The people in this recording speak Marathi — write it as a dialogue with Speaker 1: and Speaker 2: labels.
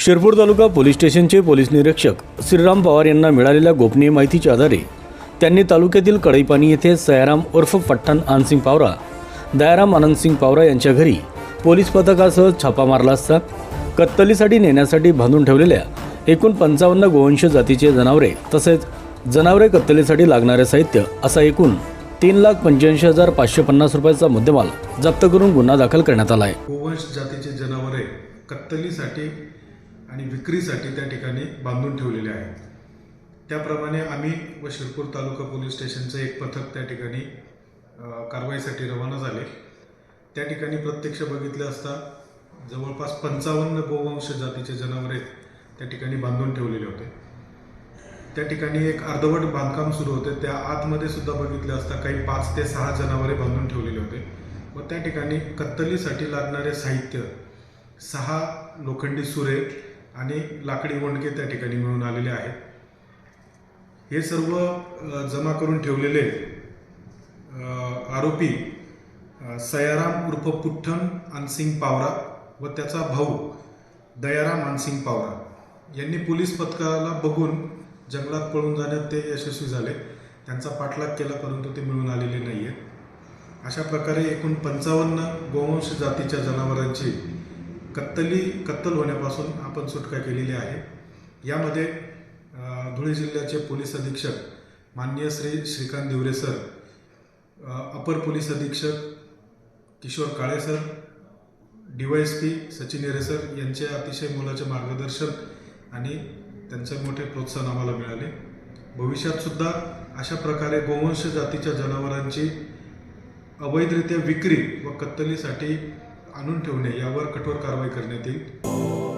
Speaker 1: शिरपूर तालुका पोलीस स्टेशनचे पोलीस निरीक्षक श्रीराम पवार यांना मिळालेल्या गोपनीय माहितीच्या आधारे त्यांनी तालुक्यातील कढईपाणी येथे सयाराम उर्फ पठ्ठण आनसिंग पावरा दयाराम आनंदसिंग पावरा यांच्या घरी पोलीस पथकासह छापा मारला असता कत्तलीसाठी नेण्यासाठी बांधून ठेवलेल्या एकूण पंचावन्न गोवंश जातीचे जनावरे तसेच जनावरे कत्तलीसाठी लागणारे साहित्य असा एकूण तीन लाख पंच्याऐंशी हजार पाचशे पन्नास रुपयाचा मुद्देमाल जप्त करून गुन्हा दाखल करण्यात आला आहे.
Speaker 2: गोवंश जातीचे जनावरे कत्तलीसाठी आणि विक्रीसाठी त्या ठिकाणी बांधून ठेवलेले आहेत. त्याप्रमाणे आम्ही व शिरपूर तालुका पोलीस स्टेशनचं एक पथक त्या ठिकाणी कारवाईसाठी रवाना झाले. त्या ठिकाणी प्रत्यक्ष बघितलं असता जवळपास पंचावन्न गोवंश जातीचे जनावरे त्या ठिकाणी बांधून ठेवलेले होते. त्या ठिकाणी एक अर्धवट बांधकाम सुरू होते. त्या आतमध्ये सुद्धा बघितलं असता काही पाच ते सहा जनावरे बांधून ठेवलेले होते. व त्या ठिकाणी कत्तलीसाठी लागणारे साहित्य सहा लोखंडी सुरे आणि लाकडी वणके त्या ठिकाणी मिळून आलेले आहेत. हे सर्व जमा करून ठेवलेले आरोपी सयाराम उर्फ पुठ्ठन अनसिंग पावरा व त्याचा भाऊ दयाराम अनसिंग पावरा यांनी पोलीस पथकाला बघून जंगलात पळून जाण्यात ते यशस्वी झाले. त्यांचा पाठलाग केला परंतु ते मिळून आलेले नाही आहेत अशा प्रकारे एकूण पंचावन्न गोवंश जातीच्या जनावरांची कत्तली कत्तल होण्यापासून आपण सुटका केलेली आहे. यामध्ये धुळे जिल्ह्याचे पोलीस अधीक्षक माननीय श्री श्रीकांत दिवरे सर अपर पोलीस अधीक्षक Kishor Kale sir D Y S P Sachin Hire sir यांचे अतिशय मोलाचे मार्गदर्शन आणि त्यांचे मोठे प्रोत्साहन आम्हाला मिळाले. भविष्यातसुद्धा अशा प्रकारे गोवंश जातीच्या जनावरांची अवैधरित्या विक्री व कत्तलीसाठी आणून ठेवणे यावर कठोर कारवाई करण्यात येईल.